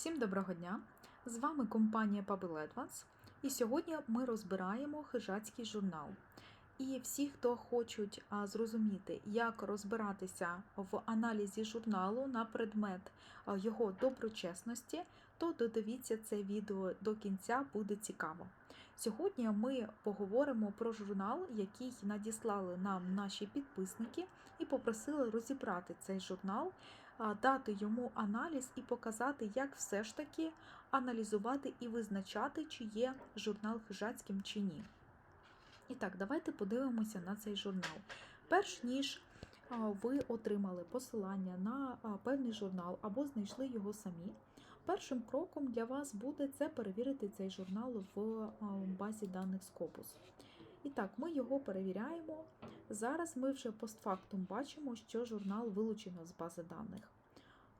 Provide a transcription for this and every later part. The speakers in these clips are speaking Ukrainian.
Всім доброго дня! З вами компанія Pabel Advance. І сьогодні ми розбираємо хижацький журнал. І всі, хто хочуть зрозуміти, як розбиратися в аналізі журналу на предмет його доброчесності, то додивіться це відео до кінця, буде цікаво. Сьогодні ми поговоримо про журнал, який надіслали нам наші підписники, і попросили розібрати цей журнал дати йому аналіз і показати, як все ж таки аналізувати і визначати, чи є журнал хижацьким чи ні. І так, давайте подивимося на цей журнал. Перш ніж ви отримали посилання на певний журнал або знайшли його самі. Першим кроком для вас буде це перевірити цей журнал в базі даних Scopus. І так, ми його перевіряємо. Зараз ми вже постфактум бачимо, що журнал вилучено з бази даних.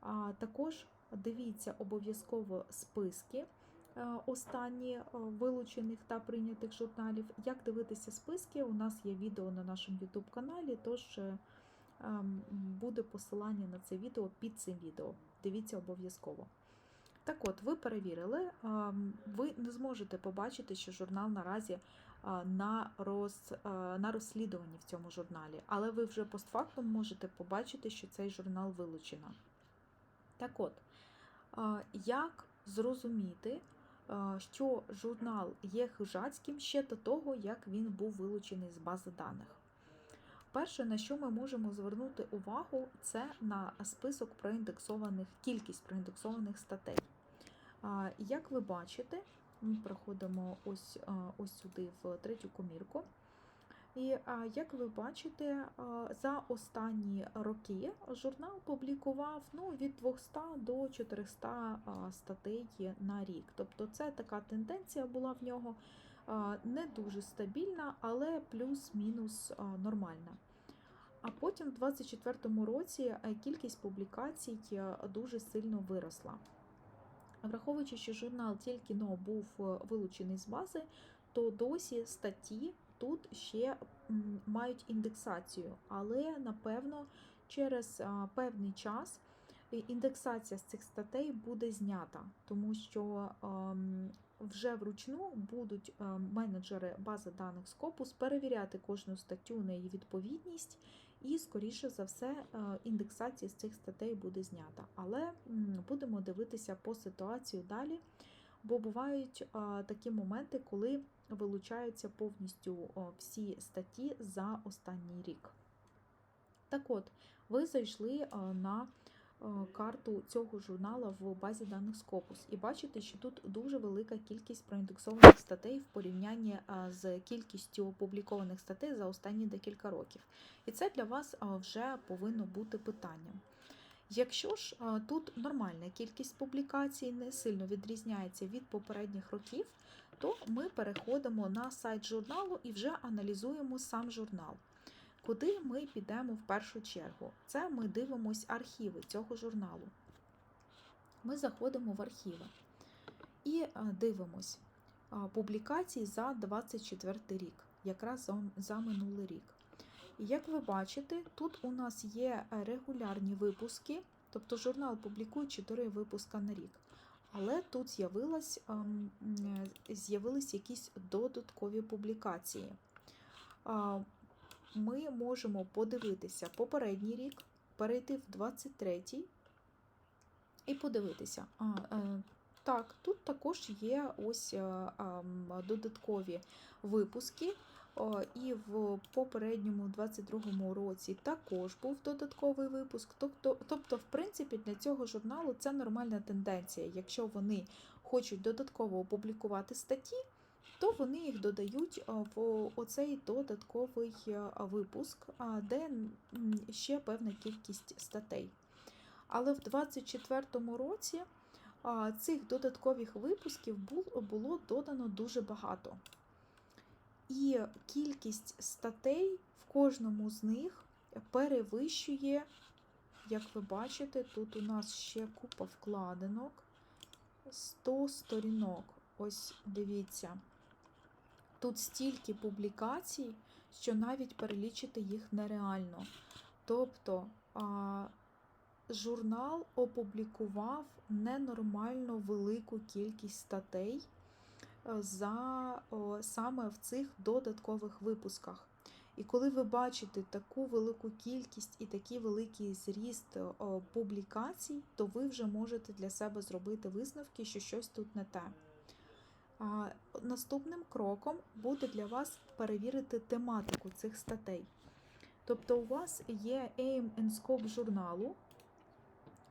А також дивіться обов'язково списки е, останні е, вилучених та прийнятих журналів. Як дивитися списки? У нас є відео на нашому YouTube каналі, тож е, ем, буде посилання на це відео під цим відео. Дивіться обов'язково. Так от, ви перевірили, ем, ви не зможете побачити, що журнал наразі на, роз, на розслідуванні в цьому журналі, але ви вже постфактум можете побачити, що цей журнал вилучено. Так от, як зрозуміти, що журнал є хижацьким ще до того, як він був вилучений з бази даних? Перше, на що ми можемо звернути увагу, це на список проіндексованих, кількість проіндексованих статей. Як ви бачите, проходимо ось, ось сюди в третю комірку. І як ви бачите, за останні роки журнал публікував ну, від 200 до 400 статей на рік. Тобто це така тенденція була в нього не дуже стабільна, але плюс-мінус нормальна. А потім в 2024 році кількість публікацій дуже сильно виросла. Враховуючи, що журнал тільки но був е, вилучений з бази, то досі статті тут ще мають індексацію, але напевно через певний час індексація з цих статей буде знята, тому що ем, вже вручну будуть е, менеджери бази даних Scopus перевіряти кожну статтю на її відповідність, і, скоріше за все, е, індексація з цих статей буде знята. Але будемо дивитися по ситуацію далі, бо бувають е, такі моменти, коли вилучаються повністю всі статті за останній рік. Так от, ви зайшли е, на карту цього журнала в базі даних Scopus і бачите, що тут дуже велика кількість проіндексованих статей в порівнянні е, з кількістю опублікованих статей за останні декілька років. І це для вас е, вже повинно бути питанням. Якщо ж е, тут нормальна кількість публікацій не сильно відрізняється від попередніх років, то ми переходимо на сайт журналу і вже аналізуємо сам журнал. Куди ми підемо в першу чергу? Це ми дивимось архіви цього журналу. Ми заходимо в архіви і е, дивимось публікації за 24 рік, якраз за, минулий рік. І як ви бачите, тут у нас є е, регулярні випуски, тобто журнал публікує 4 випуска на рік. Але тут ем, е, з'явились якісь додаткові публікації. Ми можемо подивитися попередній рік, перейти в 23-й і подивитися. А, е, так, тут також є ось е, додаткові випуски. І в попередньому 22-му році також був додатковий випуск. Тобто, тобто, в принципі, для цього журналу це нормальна тенденція. Якщо вони хочуть додатково опублікувати статті, то вони їх додають а, в оцей додатковий випуск, де ще певна кількість статей. Але в 24-му році цих додаткових випусків було додано дуже багато. І кількість статей в кожному з них перевищує, як ви бачите, тут у нас ще купа вкладинок, 100 сторінок. Ось дивіться. Тут стільки публікацій, що навіть перелічити їх нереально. Тобто, а, журнал опублікував ненормально велику кількість статей е, за саме в цих додаткових випусках. І коли ви бачите таку велику кількість і такий великий зріст о, публікацій, то ви вже можете для себе зробити висновки, що щось тут не те. Наступним кроком буде для вас перевірити тематику цих статей. Тобто у вас є aim and scope журналу.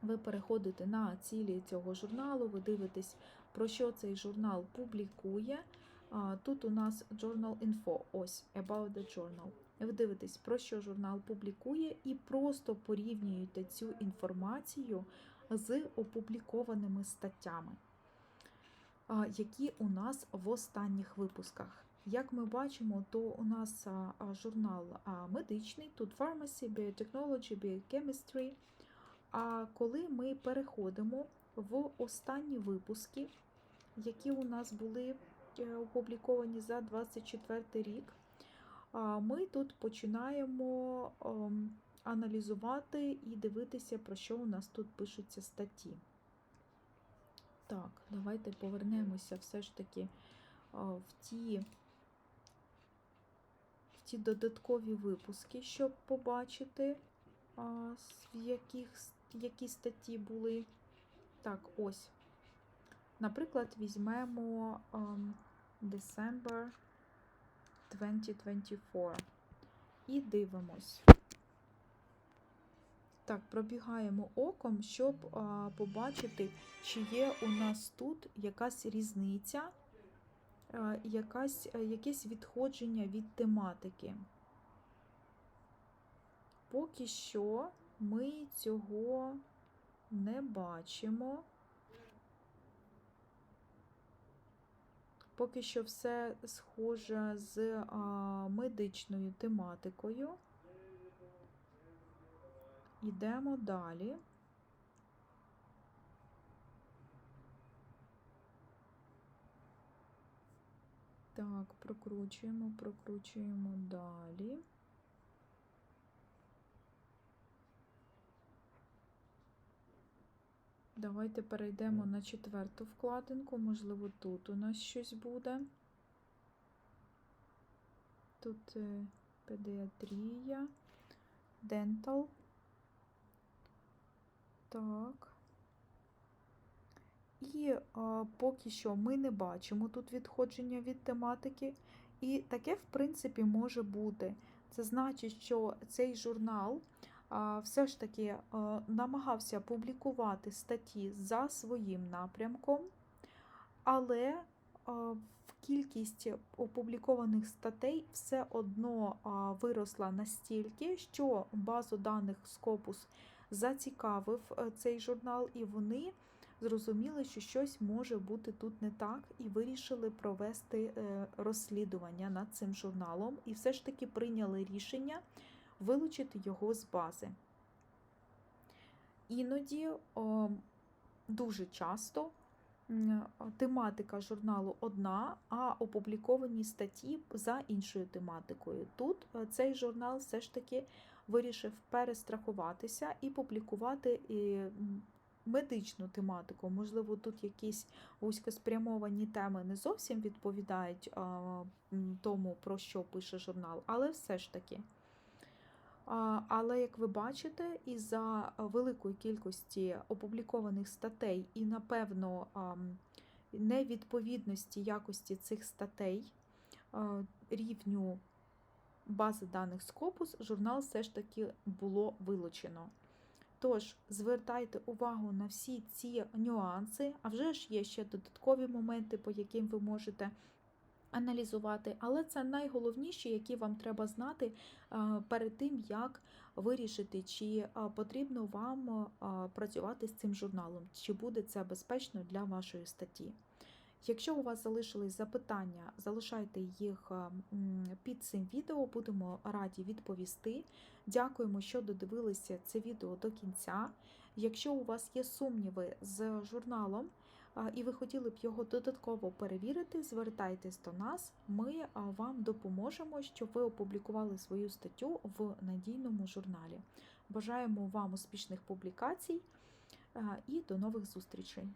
Ви переходите на цілі цього журналу, ви дивитесь, про що цей журнал публікує. Тут у нас Journal Info, ось About the Journal. Ви дивитесь, про що журнал публікує, і просто порівнюєте цю інформацію з опублікованими статтями, які у нас в останніх випусках. Як ми бачимо, то у нас журнал медичний, тут Pharmacy, Biotechnology, Biochemistry. А коли ми переходимо в останні випуски, які у нас були е, опубліковані за 24 рік, ми тут починаємо ем, аналізувати і дивитися, про що у нас тут пишуться статті. Так, давайте повернемося все ж таки в ті в ті додаткові випуски, щоб побачити, в яких які статті були. Так, ось. Наприклад, візьмемо ем, December 2024 і дивимось. Так, пробігаємо оком, щоб а, побачити, чи є у нас тут якась різниця, а, якась, якесь відходження від тематики. Поки що ми цього не бачимо. Поки що все схоже з а, медичною тематикою. Йдемо далі. Так, прокручуємо, прокручуємо далі. Давайте перейдемо на четверту вкладинку. Можливо, тут у нас щось буде. Тут е, педіатрія, дентал. Так. І а, поки що ми не бачимо тут відходження від тематики. І таке, в принципі, може бути. Це значить, що цей журнал а, все ж таки а, намагався публікувати статті за своїм напрямком, але а, в кількість опублікованих статей все одно а, виросла настільки, що базу даних Scopus зацікавив е, цей журнал, і вони зрозуміли, що щось може бути тут не так, і вирішили провести е, розслідування над цим журналом, і все ж таки прийняли рішення вилучити його з бази. Іноді дуже часто тематика журналу одна, а опубліковані статті за іншою тематикою. Тут е, цей журнал все ж таки вирішив перестрахуватися і публікувати і, медичну тематику. Можливо, тут якісь вузькоспрямовані теми не зовсім відповідають тому, про що пише журнал, але все ж таки. Але, як ви бачите, із-за великої кількості опублікованих статей і, напевно, невідповідності якості цих статей рівню бази даних Scopus, журнал все ж таки було вилучено. Тож, звертайте увагу на всі ці нюанси, а вже ж є ще додаткові моменти, по яким ви можете аналізувати, але це найголовніші, які вам треба знати перед тим, як вирішити, чи потрібно вам працювати з цим журналом, чи буде це безпечно для вашої статті. Якщо у вас залишились запитання, залишайте їх під цим відео, будемо раді відповісти. Дякуємо, що додивилися це відео до кінця. Якщо у вас є сумніви з журналом, і ви хотіли б його додатково перевірити, звертайтесь до нас, ми вам допоможемо, щоб ви опублікували свою статтю в надійному журналі. Бажаємо вам успішних публікацій е, і до нових зустрічей!